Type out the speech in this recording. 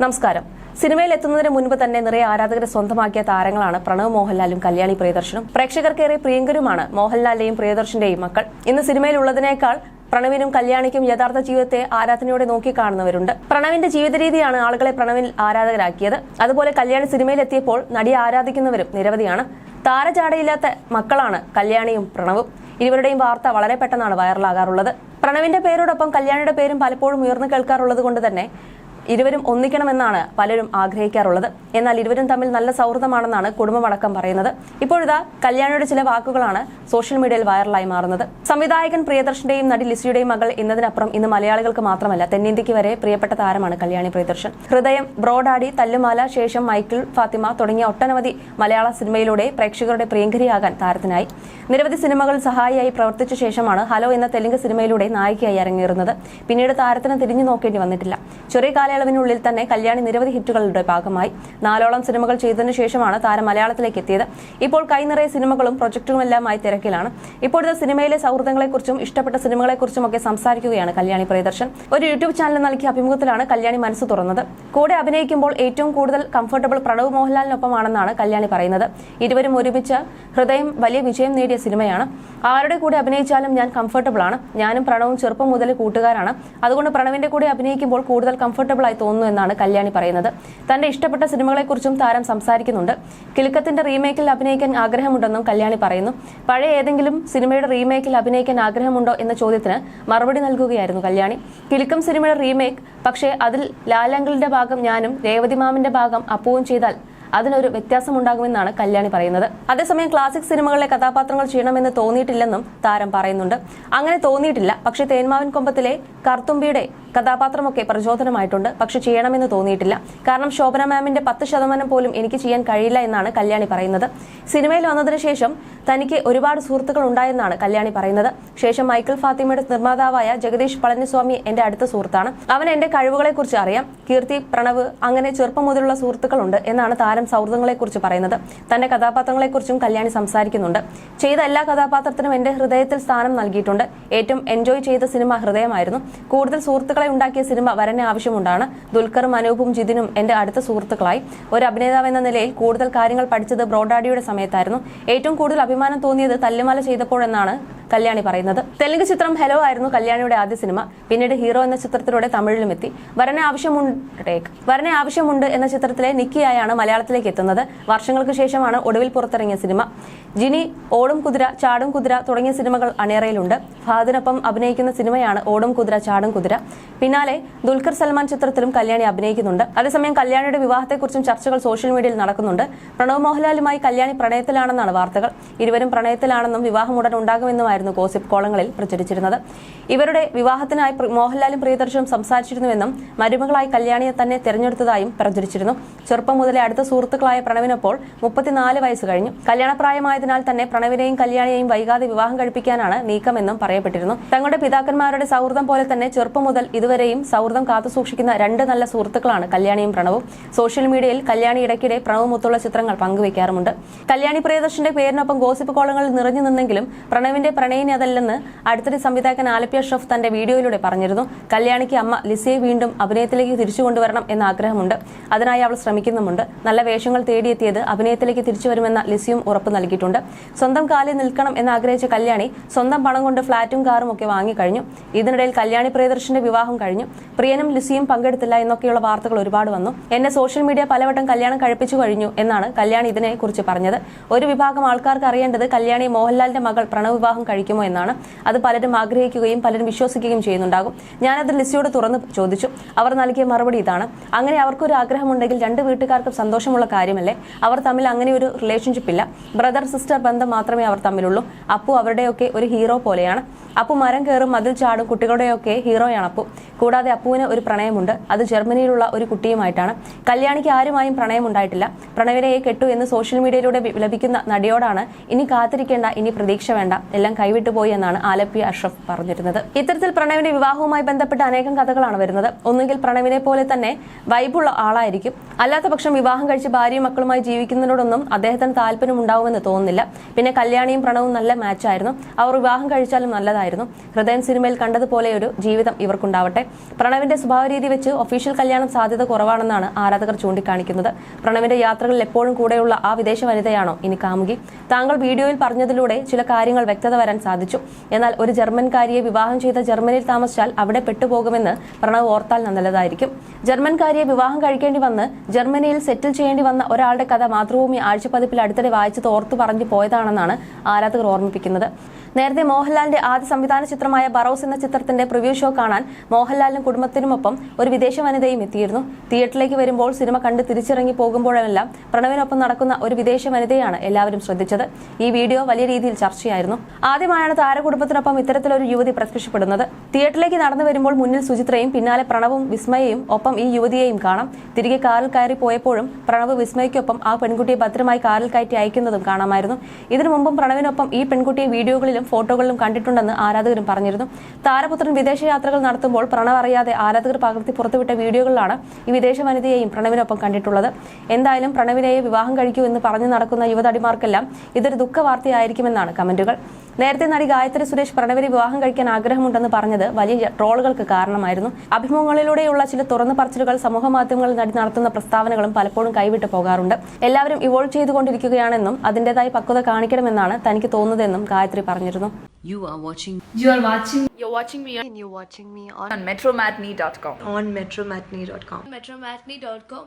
നമസ്കാരം. സിനിമയിൽ എത്തുന്നതിന് മുൻപ് തന്നെ നിറയെ ആരാധകരെ സ്വന്തമാക്കിയ താരങ്ങളാണ് പ്രണവ് മോഹൻലാലും കല്യാണി പ്രിയദർശനും. പ്രേക്ഷകർക്കേറെ പ്രിയങ്കരുമാണ് മോഹൻലാലിന്റെയും പ്രിയദർശന്റെയും മക്കൾ. ഇന്ന് സിനിമയിൽ ഉള്ളതിനേക്കാൾ പ്രണവിനും കല്യാണിക്കും യഥാർത്ഥ ജീവിതത്തെ ആരാധനയോടെ നോക്കിക്കാണുന്നവരുണ്ട് പ്രണവിന്റെ ജീവിത രീതിയാണ് ആളുകളെ പ്രണവിൽ ആരാധകരാക്കിയത്. അതുപോലെ കല്യാണി സിനിമയിലെത്തിയപ്പോൾ നടിയെ ആരാധിക്കുന്നവരും നിരവധിയാണ്. താരചാടയില്ലാത്ത മക്കളാണ് കല്യാണിയും പ്രണവും. ഇരുവരുടെയും വാർത്ത വളരെ പെട്ടെന്നാണ് വൈറലാകാറുള്ളത്. പ്രണവിന്റെ പേരോടൊപ്പം കല്യാണിയുടെ പേരും പലപ്പോഴും ഉയർന്നു കേൾക്കാറുള്ളത് കൊണ്ട് തന്നെ ഇരുവരും ഒന്നിക്കണമെന്നാണ് പലരും ആഗ്രഹിക്കാറുള്ളത്. എന്നാൽ ഇരുവരും തമ്മിൽ നല്ല സൗഹൃദമാണെന്നാണ് കുടുംബമടക്കം പറയുന്നത്. ഇപ്പോഴിതാ കല്യാണിയുടെ ചില വാക്കുകളാണ് സോഷ്യൽ മീഡിയയിൽ വൈറലായി മാറുന്നത്. സംവിധായകൻ പ്രിയദർശന്റെയും നടി ലിസിയുടെയും മകൾ എന്നതിനപ്പുറം ഇന്ന് മലയാളികൾക്ക് മാത്രമല്ല തെന്നിന്ത്യക്ക് വരെ പ്രിയപ്പെട്ട താരമാണ് കല്യാണി പ്രിയദർശൻ. ഹൃദയം ബ്രോഡാഡി തല്ലുമാല ശേഷം മൈക്കിൾ ഫാത്തിമ തുടങ്ങിയ ഒട്ടനവധി മലയാള സിനിമയിലൂടെ പ്രേക്ഷകരുടെ പ്രിയങ്കരിയാകാൻ താരത്തിനായി. നിരവധി സിനിമകൾ സഹായിയായി പ്രവർത്തിച്ച ശേഷമാണ് ഹലോ എന്ന തെലുങ്ക് സിനിമയിലൂടെ നായികയായി അരങ്ങേറുന്നത്. പിന്നീട് താരത്തിന് തിരിഞ്ഞു നോക്കേണ്ടി വന്നിട്ടില്ല. ചെറിയ കാലയളവിനുള്ളിൽ തന്നെ കല്യാണി നിരവധി ഹിറ്റുകളുടെ ഭാഗമായി. നാലോളം സിനിമകൾ ചെയ്തതിനു ശേഷമാണ് താരം മലയാളത്തിലേക്ക് എത്തിയത്. ഇപ്പോൾ കൈനിറയെ സിനിമകളും പ്രൊജക്ടുകളുമെല്ലാമായി തിരക്കിലാണ്. ഇപ്പോഴത്തെ സിനിമയിലെ സൗഹൃദങ്ങളെക്കുറിച്ചും ഇഷ്ടപ്പെട്ട സിനിമകളെക്കുറിച്ചും ഒക്കെ സംസാരിക്കുകയാണ് കല്യാണി പ്രിയദർശൻ. ഒരു യൂട്യൂബ് ചാനൽ നൽകിയ അഭിമുഖത്തിലാണ് കല്യാണി മനസ്സ് തുറന്നത്. കൂടെ അഭിനയിക്കുമ്പോൾ ഏറ്റവും കൂടുതൽ കംഫർട്ടബിൾ പ്രണവ് മോഹൻലാലിനൊപ്പമാണെന്നാണ് കല്യാണി പറയുന്നത്. ഇരുവരും ഒരുമിച്ച് ഹൃദയം വലിയ വിജയം നേടിയ സിനിമയാണ്. ആരുടെ കൂടെ അഭിനയിച്ചാലും ഞാൻ കംഫർട്ടബിൾ ആണ്. ഞാനും പ്രണവും ചെറുപ്പം മുതൽ കൂട്ടുകാരാണ്. അതുകൊണ്ട് പ്രണവിന്റെ കൂടെ അഭിനയിക്കുമ്പോൾ കൂടുതൽ കംഫർട്ടബിൾ ആയി തോന്നുന്നു എന്നാണ് കല്യാണി പറയുന്നത്. തന്റെ ഇഷ്ടപ്പെട്ട സിനിമകളെക്കുറിച്ചും താരം സംസാരിക്കുന്നുണ്ട്. കിലുക്കത്തിന്റെ റീമേക്കിൽ അഭിനയിക്കാൻ ആഗ്രഹമുണ്ടെന്നും കല്യാണി പറയുന്നു. പഴയ ഏതെങ്കിലും സിനിമയുടെ റീമേക്കിൽ അഭിനയിക്കാൻ ആഗ്രഹമുണ്ടോ എന്ന ചോദ്യത്തിന് മറുപടി നൽകുകയായിരുന്നു കല്യാണി. കിലുക്കം സിനിമയുടെ റീമേക്ക് പക്ഷേ അതിൽ ലാലാങ്കിളിന്റെ ഭാഗം ഞാനും രേവതി മാമിന്റെ ഭാഗം അപ്പുവും ചെയ്താൽ അതിനൊരു വ്യത്യാസമുണ്ടാകുമെന്നാണ് കല്യാണി പറയുന്നത്. അതേസമയം ക്ലാസിക് സിനിമകളിലെ കഥാപാത്രങ്ങൾ ചെയ്യണമെന്ന് തോന്നിയിട്ടില്ലെന്നും താരം പറയുന്നുണ്ട്. അങ്ങനെ തോന്നിയിട്ടില്ല. പക്ഷേ തേന്മാവിൻ കൊമ്പത്തിലെ കർത്തുമ്പിയുടെ കഥാപാത്രമൊക്കെ പ്രചോദനമായിട്ടുണ്ട്. പക്ഷെ ചെയ്യണമെന്ന് തോന്നിയിട്ടില്ല. കാരണം ശോഭന മാമിന്റെ പത്ത് ശതമാനം പോലും എനിക്ക് ചെയ്യാൻ കഴിയില്ല എന്നാണ് കല്യാണി പറയുന്നത്. സിനിമയിൽ വന്നതിന് ശേഷം തനിക്ക് ഒരുപാട് സുഹൃത്തുക്കൾ ഉണ്ടായെന്നാണ് കല്യാണി പറയുന്നത്. ശേഷം മൈക്കിൾ ഫാത്തിമയുടെ നിർമ്മാതാവായ ജഗദീഷ് പളനിസ്വാമി എന്റെ അടുത്ത സുഹൃത്താണ്. അവൻ എന്റെ കഴിവുകളെക്കുറിച്ച് അറിയാം. കീർത്തി പ്രണവ് അങ്ങനെ ചെറുപ്പം മുതലുള്ള സുഹൃത്തുക്കളുണ്ട് എന്നാണ് താരം സൗഹൃദങ്ങളെക്കുറിച്ച് പറയുന്നത്. തന്റെ കഥാപാത്രങ്ങളെക്കുറിച്ചും കല്യാണി സംസാരിക്കുന്നുണ്ട്. ചെയ്ത എല്ലാ കഥാപാത്രത്തിനും എന്റെ ഹൃദയത്തിൽ സ്ഥാനം നൽകിയിട്ടുണ്ട്. ഏറ്റവും എൻജോയ് ചെയ്ത സിനിമ ഹൃദയമായിരുന്നു. കൂടുതൽ സുഹൃത്തുക്കളെ ഉണ്ടാക്കിയ സിനിമ വരനെ ആവശ്യമുണ്ടാണ്. ദുൽഖറും അനൂപും ജിതിനും എന്റെ അടുത്ത സുഹൃത്തുക്കളായി. ഒരു അഭിനേതാവ് എന്ന നിലയിൽ കൂടുതൽ കാര്യങ്ങൾ പഠിച്ചത് ബ്രോഡാഡിയുടെ സമയത്തായിരുന്നു. ഏറ്റവും കൂടുതൽ അഭിമാനം തോന്നിയത് തല്ലുമാല ചെയ്തപ്പോഴെന്നാണ് കല്യാണി പറയുന്നത്. തെലുങ്ക് ചിത്രം ഹലോ ആയിരുന്നു കല്യാണിയുടെ ആദ്യ സിനിമ. പിന്നീട് ഹീറോ എന്ന ചിത്രത്തിലൂടെ തമിഴിലും എത്തി. വരനെ ആവശ്യമുണ്ട് വരനെ ആവശ്യമുണ്ട് എന്ന ചിത്രത്തിലെ നിക്കിയായാണ് മലയാളത്തിലേക്ക് എത്തുന്നത്. വർഷങ്ങൾക്ക് ശേഷമാണ് ഒടുവിൽ പുറത്തിറങ്ങിയ സിനിമ. ജിനി ഓടും കുതിര ചാടും കുതിര തുടങ്ങിയ സിനിമകൾ അണിയറയിലുണ്ട്. ഫഹദിനൊപ്പം അഭിനയിക്കുന്ന സിനിമയാണ് ഓടും കുതിര ചാടും കുതിര. പിന്നാലെ ദുൽഖർ സൽമാൻ ചിത്രത്തിലും കല്യാണി അഭിനയിക്കുന്നുണ്ട്. അതേസമയം കല്യാണിയുടെ വിവാഹത്തെക്കുറിച്ചും ചർച്ചകൾ സോഷ്യൽ മീഡിയയിൽ നടക്കുന്നുണ്ട്. പ്രണവ് മോഹൻലാലുമായി കല്യാണി പ്രണയത്തിലാണെന്നാണ് വാർത്തകൾ. ഇരുവരും പ്രണയത്തിലാണെന്നും വിവാഹം ഉടൻ ഉണ്ടാകുമെന്നുമായിരുന്നു കോസിപ്പ് കോളങ്ങളിൽ പ്രചരിച്ചിരുന്നത്. ഇവരുടെ വിവാഹത്തിനായി മോഹൻലാലും പ്രിയദർശനും സംസാരിച്ചിരുന്നുവെന്നും മരുമകളായി കല്യാണിയെ തന്നെ തെരഞ്ഞെടുത്തതായും പ്രചരിച്ചിരുന്നു. ചെറുപ്പം മുതലേ അടുത്ത സുഹൃത്തുക്കളായ പ്രണവിനപ്പോൾ മുപ്പത്തിനാല് വയസ്സ് കഴിഞ്ഞു. കല്യാണപ്രായമായതിനാൽ തന്നെ പ്രണവിനെയും കല്യാണിയെയും വൈകാതെ വിവാഹം കഴിപ്പിക്കാനാണ് നീക്കമെന്നും പറയപ്പെട്ടിരുന്നു. തങ്ങളുടെ പിതാക്കന്മാരുടെ സൗഹൃദം പോലെ തന്നെ ചെറുപ്പം മുതൽ ഇതുവരെയും സൗഹൃദം കാത്തുസൂക്ഷിക്കുന്ന രണ്ട് നല്ല സുഹൃത്തുക്കളാണ് കല്യാണിയും പ്രണവും. സോഷ്യൽ മീഡിയയിൽ കല്യാണി ഇടയ്ക്കിടെ പ്രണവുമൊത്തുള്ള ചിത്രങ്ങൾ പങ്കുവയ്ക്കാറുമുണ്ട് കല്യാണി പ്രിയദർശന്റെ പേരിനൊപ്പം ഗോസിപ്പ് കോളങ്ങളിൽ നിറഞ്ഞു നിന്നെങ്കിലും പ്രണവിന്റെ പ്രണയിനി അതല്ലെന്ന് അടുത്തിടെ സംവിധായകൻ ആലപ്പിയ ഷെഫ് തന്റെ വീഡിയോയിലൂടെ പറഞ്ഞിരുന്നു. കല്യാണിക്ക് അമ്മ ലിസയെ വീണ്ടും അഭിനയത്തിലേക്ക് തിരിച്ചു കൊണ്ടുവരണം എന്ന ആഗ്രഹമുണ്ട്. അതിനായി അവൾ ശ്രമിക്കുന്നുമുണ്ട്. നല്ല വേഷങ്ങൾ തേടിയെത്തിയത് അഭിനയത്തിലേക്ക് തിരിച്ചു വരുമെന്ന ലിസിയും ഉറപ്പ് നൽകിയിട്ടുണ്ട്. സ്വന്തം കാലിൽ നിൽക്കണം എന്ന് ആഗ്രഹിച്ച കല്യാണി സ്വന്തം പണം കൊണ്ട് ഫ്ളാറ്റും കാറും ഒക്കെ വാങ്ങിക്കഴിഞ്ഞു ഇതിനിടയിൽ കല്യാണി പ്രിയദർശന്റെ വിവാഹം കഴിഞ്ഞു. പ്രിയനും ലിസിയും പങ്കെടുത്തില്ല എന്നൊക്കെയുള്ള വാർത്തകൾ ഒരുപാട് വന്നു. എന്നെ സോഷ്യൽ മീഡിയ പലവട്ടം കല്യാണം കഴിപ്പിച്ചു കഴിഞ്ഞു എന്നാണ് കല്യാണി ഇതിനെ കുറിച്ച് പറഞ്ഞത്. ഒരു വിഭാഗം ആൾക്കാർക്ക് അറിയേണ്ടത് കല്യാണി മോഹൻലാലിന്റെ മകൾ പ്രണവ് വിവാഹം കഴിക്കുമോ എന്നാണ്. അത് പലരും ആഗ്രഹിക്കുകയും പലരും വിശ്വസിക്കുകയും ചെയ്യുന്നുണ്ടാകും. ഞാനത് ലിസിയോട് തുറന്ന് ചോദിച്ചു. അവർ നൽകിയ മറുപടി ഇതാണ്. അങ്ങനെ അവർക്കൊരു ആഗ്രഹമുണ്ടെങ്കിൽ രണ്ട് വീട്ടുകാർക്കും സന്തോഷമുള്ള കാര്യമല്ലേ? അവർ തമ്മിൽ അങ്ങനെ ഒരു റിലേഷൻഷിപ്പ് ഇല്ല. ബ്രദർ സിസ്റ്റർ ബന്ധം മാത്രമേ അവർ തമ്മിലുള്ളൂ. അപ്പു അവരുടെയൊക്കെ ഒരു ഹീറോ പോലെയാണ്. അപ്പു മരം കയറും മതിൽ ചാടും കുട്ടികളുടെയൊക്കെ ഹീറോയാണ് അപ്പു. കൂടാതെ അപ്പുവിന് ഒരു പ്രണയമുണ്ട്. അത് ജർമ്മനിയിലുള്ള ഒരു കുട്ടിയുമായിട്ടാണ്. കല്യാണിക്ക് ആരുമായും പ്രണയമുണ്ടായിട്ടില്ല. പ്രണവിനെ കെട്ടു എന്ന് സോഷ്യൽ മീഡിയയിലൂടെ ലഭിക്കുന്ന നടിയോടാണ് ഇനി കാത്തിരിക്കേണ്ട ഇനി പ്രതീക്ഷ വേണ്ട. എല്ലാം കൈവിട്ടു കൈവിട്ടുപോയി എന്നാണ് ആലപ്പി അഷ്റഫ് പറഞ്ഞിരുന്നത്. ഇത്തരത്തിൽ പ്രണവിന്റെ വിവാഹവുമായി ബന്ധപ്പെട്ട അനേകം കഥകളാണ് വരുന്നത്. ഒന്നുകിൽ പ്രണവിനെ പോലെ തന്നെ വൈബുള്ള ആളായിരിക്കും. അല്ലാത്ത പക്ഷം വിവാഹം കഴിച്ച് ഭാര്യയും മക്കളുമായി ജീവിക്കുന്നതിനോടൊന്നും അദ്ദേഹത്തിന് താല്പര്യം ഉണ്ടാവുമെന്ന് തോന്നുന്നില്ല. പിന്നെ കല്യാണിയും പ്രണവും നല്ല മാച്ചായിരുന്നു അവർ വിവാഹം കഴിച്ചാലും നല്ലതായിരുന്നു. ഹൃദയം സിനിമയിൽ കണ്ടതുപോലെ ഒരു ജീവിതം ഇവർക്കുണ്ടാവട്ടെ. പ്രണവിന്റെ സ്വഭാവ രീതി വെച്ച് ഒഫീഷ്യൽ കല്യാണം സാധ്യത കുറവാണെന്നാണ് ആരാധകർ ചൂണ്ടിക്കാണിക്കുന്നത്. പ്രണവിന്റെ യാത്രകളിൽ എപ്പോഴും കൂടെയുള്ള ആ വിദേശ വനിതയാണോ ഇനി കാമുകി? താങ്കൾ വീഡിയോയിൽ പറഞ്ഞതിലൂടെ ചില കാര്യങ്ങൾ വ്യക്തത വരാൻ സാധിച്ചു. എന്നാൽ ഒരു ജർമ്മൻകാരിയെ വിവാഹം ചെയ്ത ജർമ്മനിയിൽ താമസിച്ചാൽ അവിടെ പെട്ടുപോകുമെന്ന് പ്രണവ് ഓർത്താൽ നല്ലതായിരിക്കും. ജർമ്മൻകാരിയെ വിവാഹം കഴിക്കേണ്ടി വന്ന് ജർമ്മനിയിൽ സെറ്റിൽ ചെയ്യേണ്ടി വന്ന ഒരാളുടെ കഥ മാതൃഭൂമി ആഴ്ചപ്പതിപ്പിൽ അടുത്തിടെ വായിച്ചത് ഓർത്തു പറഞ്ഞു പോയതാണെന്നാണ് ആരാധകർ ഓർമ്മിപ്പിക്കുന്നത്. നേരത്തെ മോഹൻലാലിന്റെ ആദ്യ സംവിധാന ചിത്രമായ ബറോസ് എന്ന ചിത്രത്തിന്റെ പ്രിവ്യൂ ഷോ കാണാൻ മോഹൻലാലിനും കുടുംബത്തിനുമൊപ്പം ഒരു വിദേശ വനിതയും എത്തിയിരുന്നു. തിയേറ്ററിലേക്ക് വരുമ്പോൾ സിനിമ കണ്ട് തിരിച്ചിറങ്ങി പോകുമ്പോഴെല്ലാം പ്രണവിനൊപ്പം നടക്കുന്ന ഒരു വിദേശ വനിതയാണ് എല്ലാവരും ശ്രദ്ധിച്ചത്. ഈ വീഡിയോ വലിയ രീതിയിൽ ചർച്ചയായിരുന്നു. ആദ്യമായാണ് താരകുടുംബത്തിനൊപ്പം ഇത്തരത്തിലൊരു യുവതി പ്രത്യക്ഷപ്പെടുന്നത്. തിയേറ്ററിലേക്ക് നടന്നു വരുമ്പോൾ മുന്നിൽ സുചിത്രയും പിന്നാലെ പ്രണവും വിസ്മയയും ഒപ്പം ഈ യുവതിയെയും കാണാം. തിരികെ കാറിൽ കയറി പോയപ്പോഴും പ്രണവ് വിസ്മയ്ക്കൊപ്പം ആ പെൺകുട്ടിയെ ഭദ്രമായി കാറിൽ കയറ്റി അയക്കുന്നതും കാണാമായിരുന്നു. ഇതിനു മുമ്പും പ്രണവിനൊപ്പം ഈ പെൺകുട്ടിയെ വീഡിയോകളിലും ഫോട്ടോകളിലും കണ്ടിട്ടുണ്ടെന്ന് ആരാധകരും പറഞ്ഞിരുന്നു. താരപുത്രൻ വിദേശ യാത്രകൾ നടത്തുമ്പോൾ പ്രണവ് അറിയാതെ ആരാധകർ പകർത്തി പുറത്തുവിട്ട വീഡിയോകളിലാണ് ഈ വിദേശ വനിതയെയും പ്രണവിനൊപ്പം കണ്ടിട്ടുള്ളത്. എന്തായാലും പ്രണവിനെയെ വിവാഹം കഴിക്കൂ എന്ന് പറഞ്ഞു നടക്കുന്ന യുവതടിമാർക്കെല്ലാം ഇതൊരു ദുഃഖ വാർത്തയായിരിക്കുമെന്നാണ് കമന്റുകൾ. നേരത്തെ നടി ഗായത്രി സുരേഷ് പ്രണവിനെ വിവാഹം കഴിക്കാൻ ആഗ്രഹമുണ്ടെന്ന് പറഞ്ഞത് വലിയ ട്രോളുകൾക്ക് കാരണമായിരുന്നു അഭിമുഖങ്ങളിലൂടെയുള്ള ചില തുറന്നു പറച്ചിലുകൾ സമൂഹ മാധ്യമങ്ങളിൽ നടി നടത്തുന്ന പ്രസ്താവനകളും പലപ്പോഴും കൈവിട്ടു പോകാറുണ്ട് എല്ലാവരും ഇവോൾവ് ചെയ്തുകൊണ്ടിരിക്കുകയാണെന്നും അതിന്റേതായ പക്വത കാണിക്കണമെന്നാണ് തനിക്ക് തോന്നുന്നതെന്നും ഗായത്രി പറഞ്ഞിരുന്നു You are watching You are watching You're watching me and you're watching me on, on metromatney.com. on metromatney.com. metromatney.com.